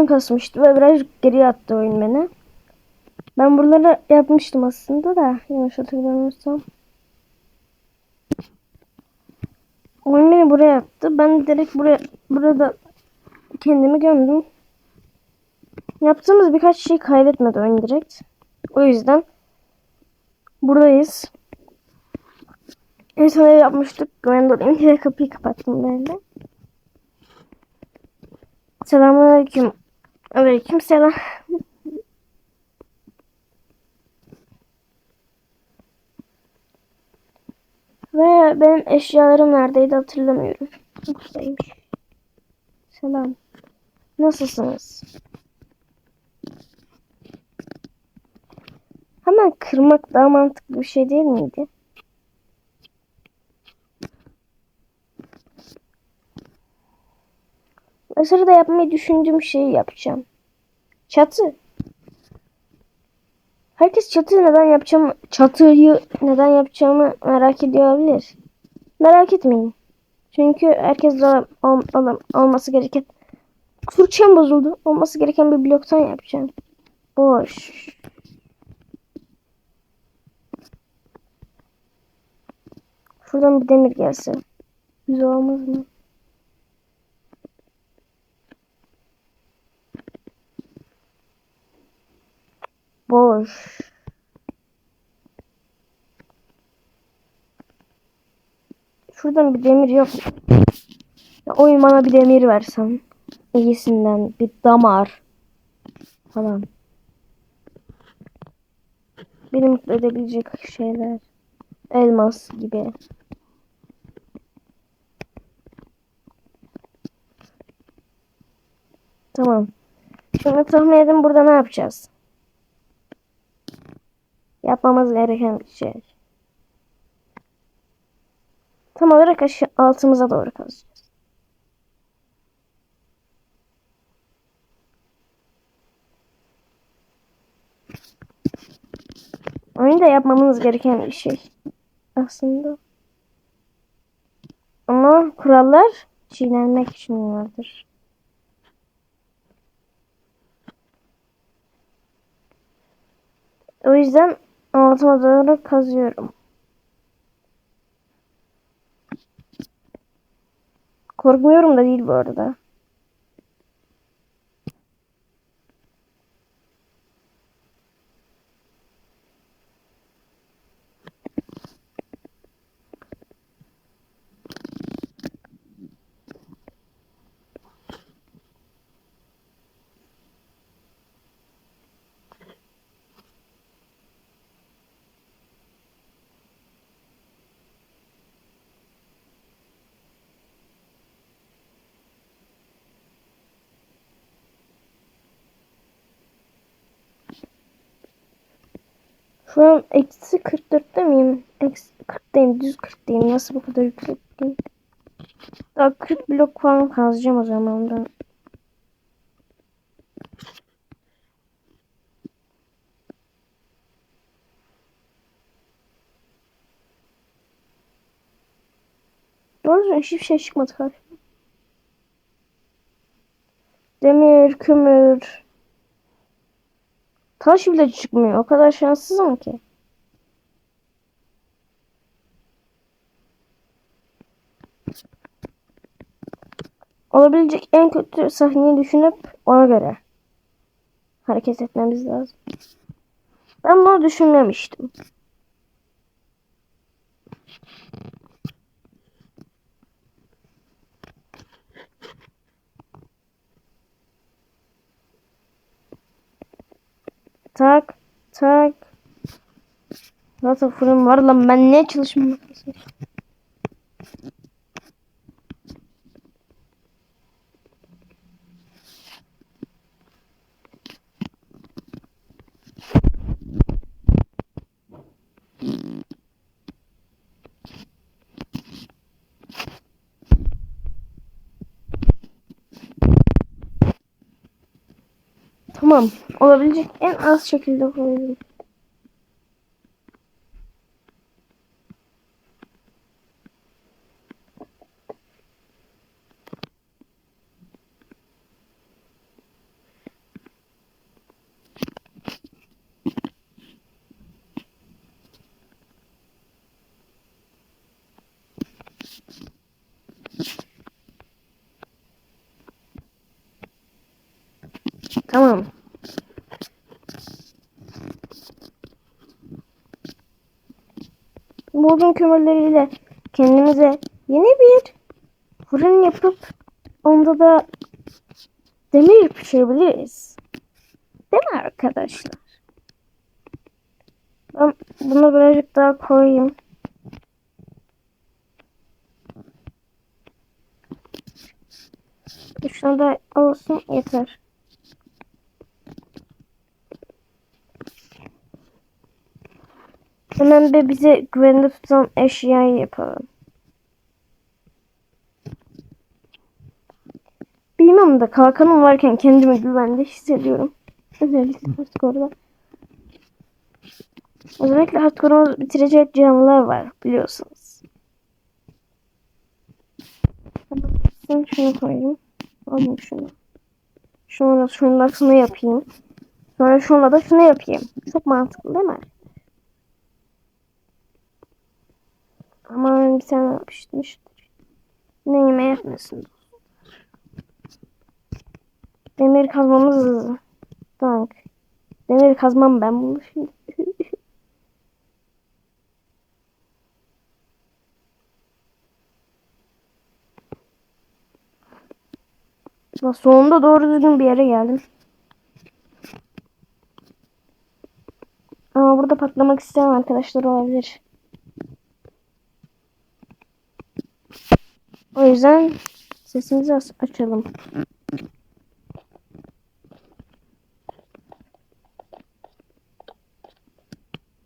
oyun kasmıştı ve biraz geriye attı oyun beni. Ben buraları yapmıştım aslında da yanlış hatırlamıyorsam. Oyun beni buraya attı. Ben direkt buraya burada kendimi gömdüm. Yaptığımız birkaç şey kaydetmedi oyun direkt. O yüzden buradayız. En son yapmıştık. Diye kapıyı kapattım böyle. Selamünaleyküm. Aleyküm selam. Ve benim eşyalarım neredeydi hatırlamıyorum. Buradaymış. Selam. Nasılsınız? Hemen kırmak daha mantıklı bir şey değil miydi? O sırada yapmayı düşündüğüm şeyi yapacağım. Çatı. Herkes çatıyı neden yapacağım, çatıyı neden yapacağımı merak ediyor. Merak etmeyin. Çünkü herkes de ol, ol- olması gereken Türkçem bozuldu. Olması gereken bir bloktan yapacağım. Boş. Şuradan bir demir gelse. Güzel olmaz mı? Boş. Şuradan bir demir yok. Ya oyun bana bir demir versen. İyisinden bir damar falan. Beni mutlu edebilecek şeyler. Elmas gibi. Tamam. Şimdi tahmin edin burada ne yapacağız? Yapmamız gereken bir şey. Tam olarak aşağı altımıza doğru kazacağız. Oyunda yapmamız gereken bir şey. Aslında. Ama kurallar çiğnenmek için vardır. O yüzden altıma doğru kazıyorum. Korkmuyorum da değil bu arada. Şu an eksi 44'te miyim? Eksi 40'tayım. Düz 40'tayım. Nasıl bu kadar yüksekteyim? Daha 40 blok falan kazacağım o zaman ben. Doğru hiçbir şey çıkmadı karşıma. Demir, kömür. Taş bile çıkmıyor. O kadar şanssızım ki. Olabilecek en kötü sahneyi düşünüp ona göre hareket etmemiz lazım. Ben bunu düşünmemiştim. Tak tak. Nasıl fırın var lan ben ne çalışma Tamam. Olabilecek en az şekilde koydum. Tamam. Bu odun kömürleriyle kendimize yeni bir fırın yapıp onda da demir pişirebiliriz. Değil mi arkadaşlar? Ben bunu birazcık daha koyayım. Şuna da olsun yeter. Hemen de bize güvende tutan eşyayı yapalım. Bilmiyorum da kalkanım varken kendimi güvende hissediyorum. Özellikle hardcore'da. Özellikle hardcore'u bitirecek canlılar var biliyorsunuz. Ben şunu koyayım. Alayım şunu. Sonra şunla şunu yapayım. Sonra şunla da şunu yapayım. Çok mantıklı değil mi? Ama bir tane yapıştırmıştır. Neyime yetmesin. Demir kazmamız hızlı. Tank. Demir kazmam ben bunu şimdi. Bak sonunda doğru düzgün bir yere geldim. Ama burada patlamak isteyen arkadaşlar olabilir. O yüzden sesimizi açalım.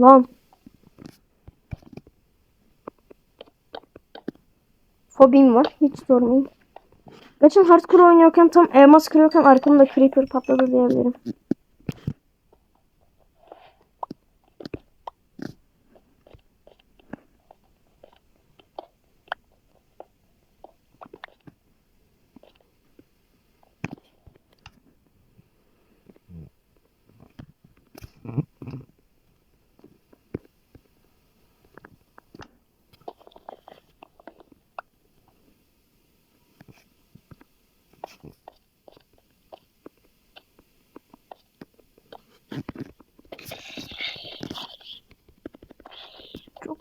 Lan. Fobim var. Hiç sormayın. Geçen hardcore oynuyorken tam elmas kırıyorken arkamda creeper patladı diyebilirim. Çok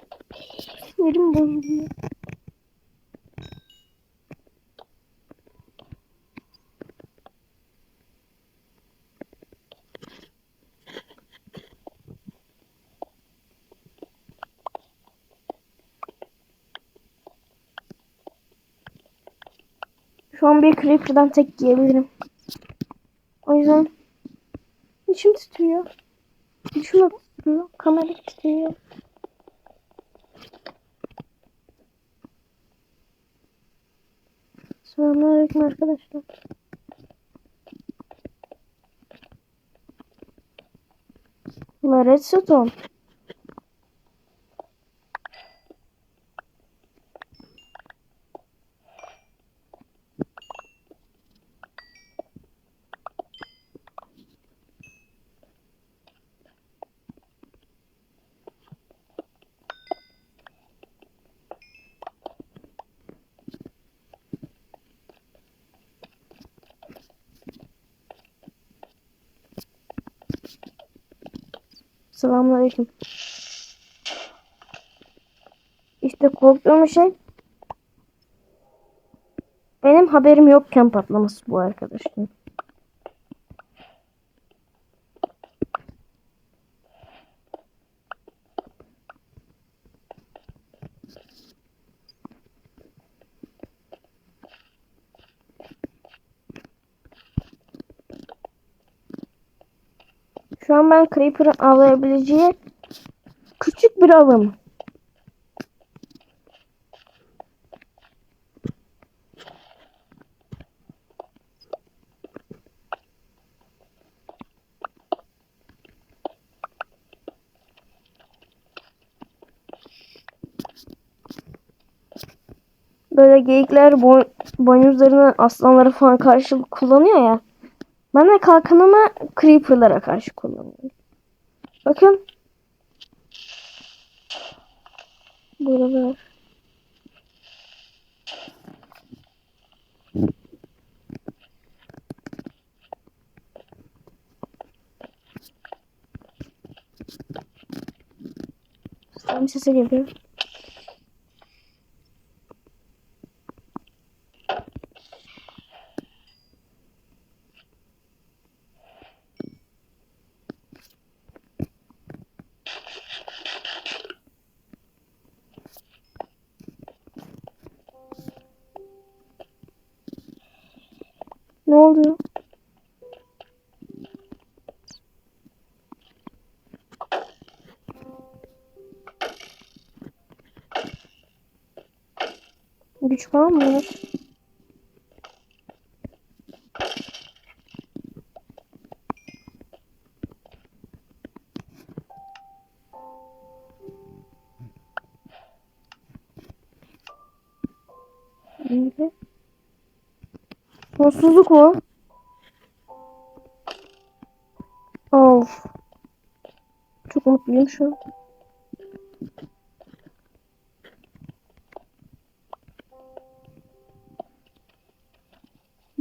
sinirim bozuluyor. Şu an bir creeper'dan tek yiyebilirim. O yüzden içim titriyor. İçim titriyor. Kamera titriyor. Selamünaleyküm arkadaşlar. La redstone. Selamünaleyküm. İşte korktuğum şey benim haberim yokken patlaması bu arkadaşlar. Şu an ben Creeper'ın avlayabileceği küçük bir avım. Böyle geyikler boy, boynuzlarını aslanlara falan karşı kullanıyor ya. Bana kalkanımı creeperlara karşı kullanıyorum. Bakın. Buralar. Tam sesi geliyor. Güç falan mı var? Neydi? Sonsuzluk mu? Of. Çok mutluyum şu an.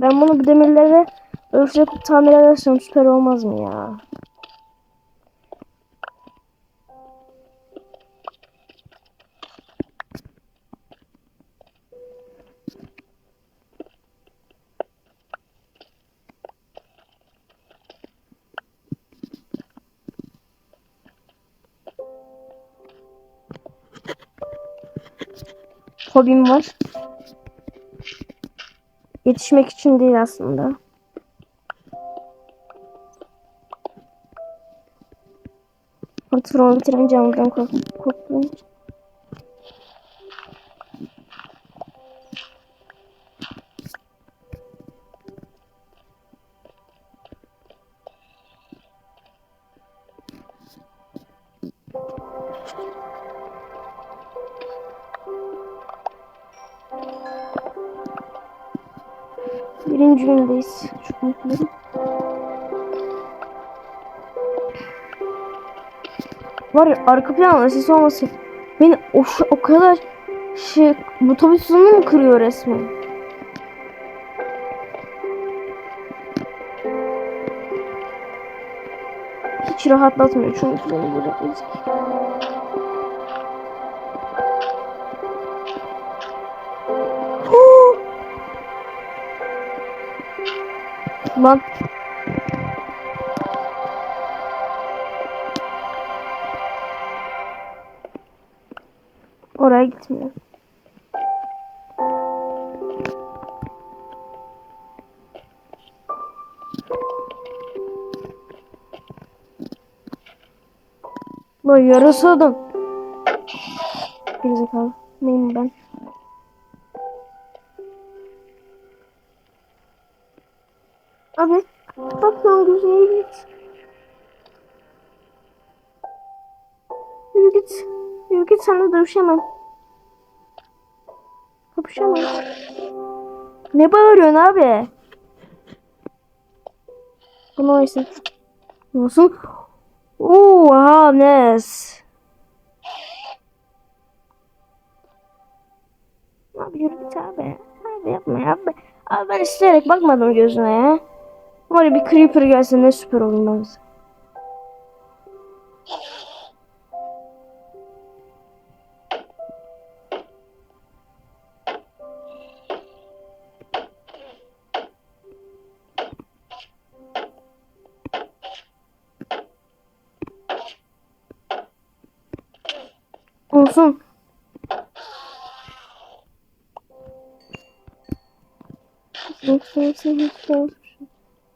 Ben bunu bu demirlere yapıp tamir edersem süper olmaz mı ya? Hobim var. Yetişmek için değil aslında. Kontrolü bitirince ondan kork- Birinci gündeyiz. Çok mutluyum. Var ya arka plan ses olması beni o, o kadar şey otobüs hızını mı kırıyor resmen? Hiç rahatlatmıyor çünkü beni böyle ezik. Lan oraya gitmiyor. Lan yarası adam. Gerizekalı. Neyim ben? Dövüşemem. Kapışamam. Ne bağırıyorsun abi? Bunu oysa. Nasıl? Oha Nes. Abi yürü git abi. Abi yapma ya abi. Abi ben isteyerek bakmadım gözüne ya. Var bir creeper gelse ne süper olmaz.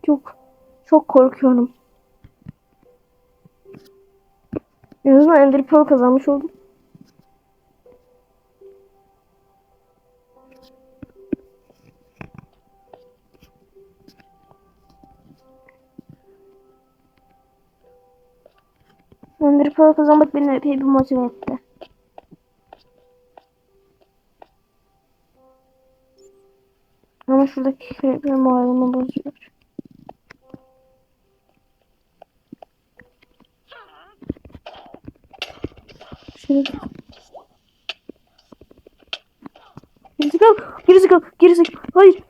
Çok çok korkuyorum. En azından Ender Pearl kazanmış oldum. Ender Pearl kazanmak beni epey bir motive etti. Ama şuradaki creeper moralimi bozuyor. Şöyle. Gerizekalı, gerizekalı, gerizekalı. Hayır.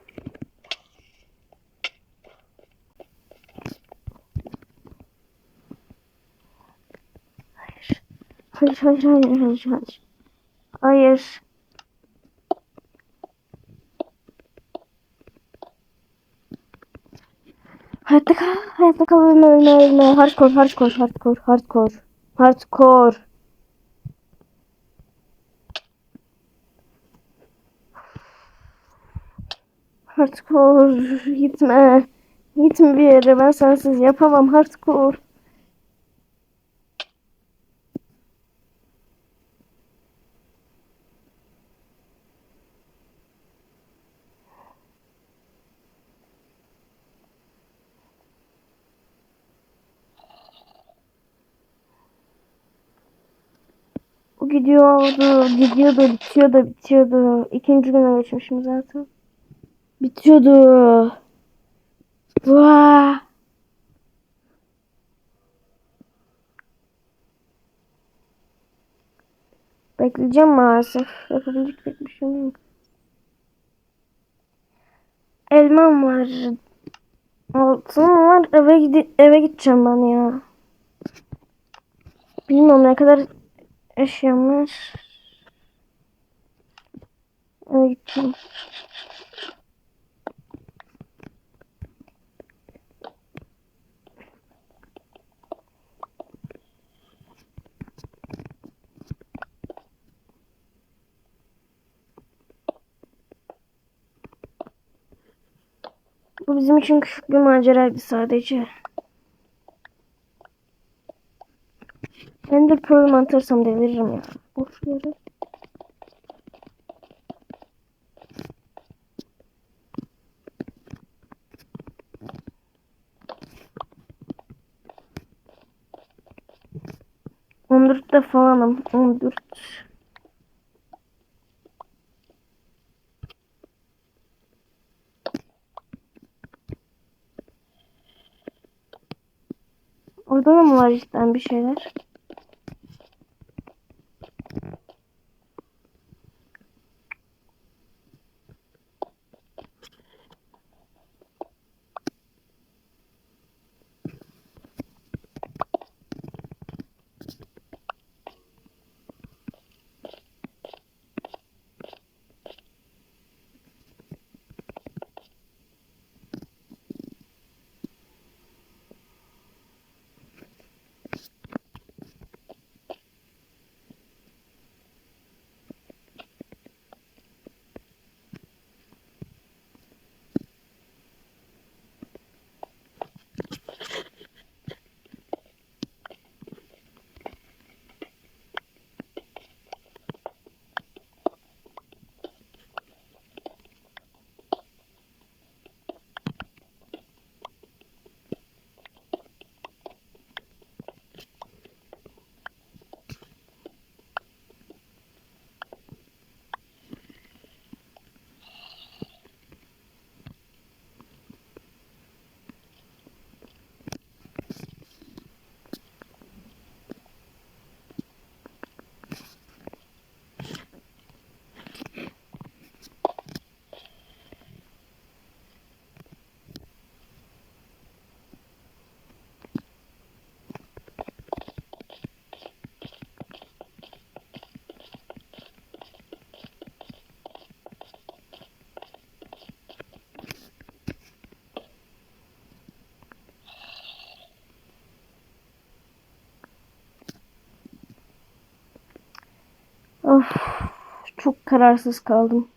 Hayır. Hayır hayır hayır hayır hayır. Hayatta kal, hayatta kal, ölme, ölme, ölme. Hardcore, hardcore, hardcore, hardcore. Hardcore. Hardcore, gitme. Gitme bir yere, ben sensiz yapamam hardcore. Gidiyordu, gidiyordu, bitiyordu, bitiyordu. İkinci güne geçmişim zaten. Bitiyordu. Vaa. Bekleyeceğim maalesef. Yapabilecek pek bir şey yok. Elmam var. Altın var. Eve gidi eve gideceğim ben ya. Bilmiyorum ne kadar eşyam var. Eve gideceğim. Bu bizim için küçük bir maceraydı sadece. Ender Pearl mantarsam deliririm ya. Boş yere. On dörtte falanım. On dört. Orada da mı var cidden bir şeyler? Of, çok kararsız kaldım.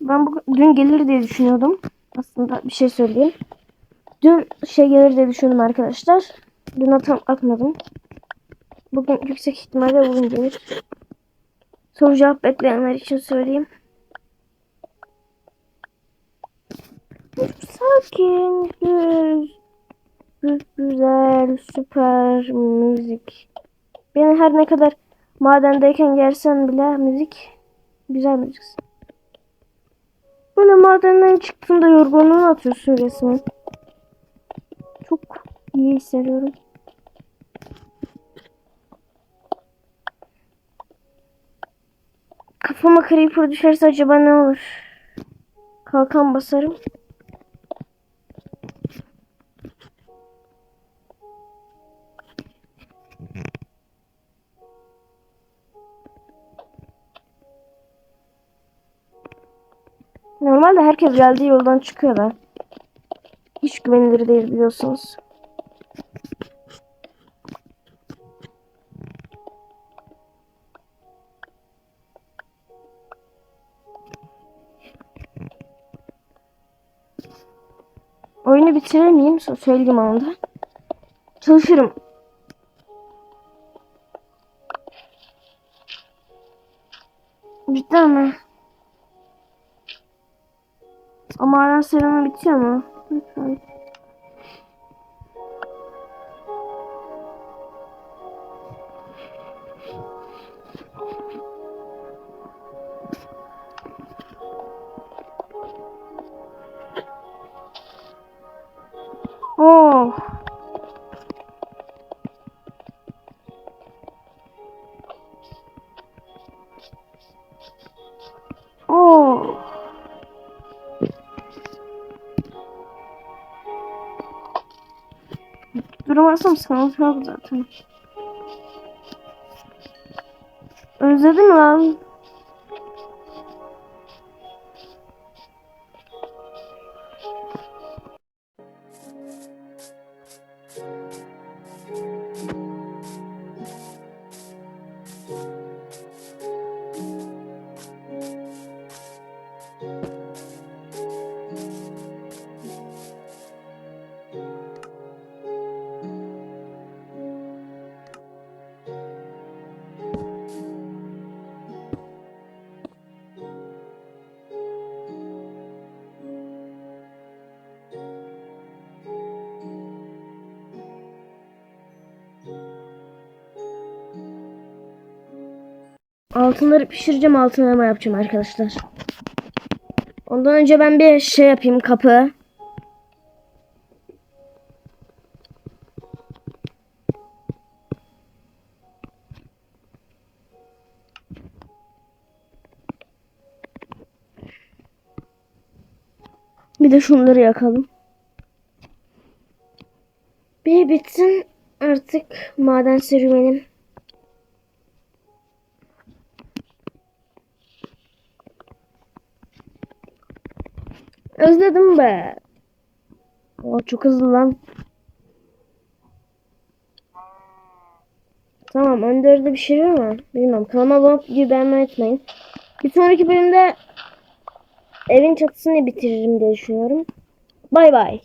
Ben bugün, dün gelir diye düşünüyordum. Aslında bir şey söyleyeyim. Dün şey gelir diye düşündüm arkadaşlar. Dün atam atmadım. Bugün yüksek ihtimalle bugün gelir. Soru cevap bekleyenler için söyleyeyim. Sakin, düz, düz, güzel, süper müzik. Beni her ne kadar madendeyken gelsen bile müzik güzel müzik. Böyle madenden çıktığında yorgunluğunu atıyorsun resmen. Çok iyi hissediyorum. Kafama creeper düşerse acaba ne olur? Kalkan basarım. Normalde herkes geldiği yoldan çıkıyor da. Hiç güvenilir değil biliyorsunuz. Miyim? So- Söyleyeyim anda. Çalışırım. Cidden mi? Ama hala serüven bitiyor mu? Lütfen. Duramazsam sıkıntı yok zaten. Özledim lan. Altınları pişireceğim altın elma yapacağım arkadaşlar. Ondan önce ben bir şey yapayım kapı. Bir de şunları yakalım. Bir bitsin artık maden serüvenim. Be. O çok hızlı lan. Tamam Önder'de bir şey var mı? Bilmem. Kanalıma abone olup videoyu beğenmeyi unutmayın. Bir sonraki bölümde evin çatısını bitiririm diye düşünüyorum. Bay bay.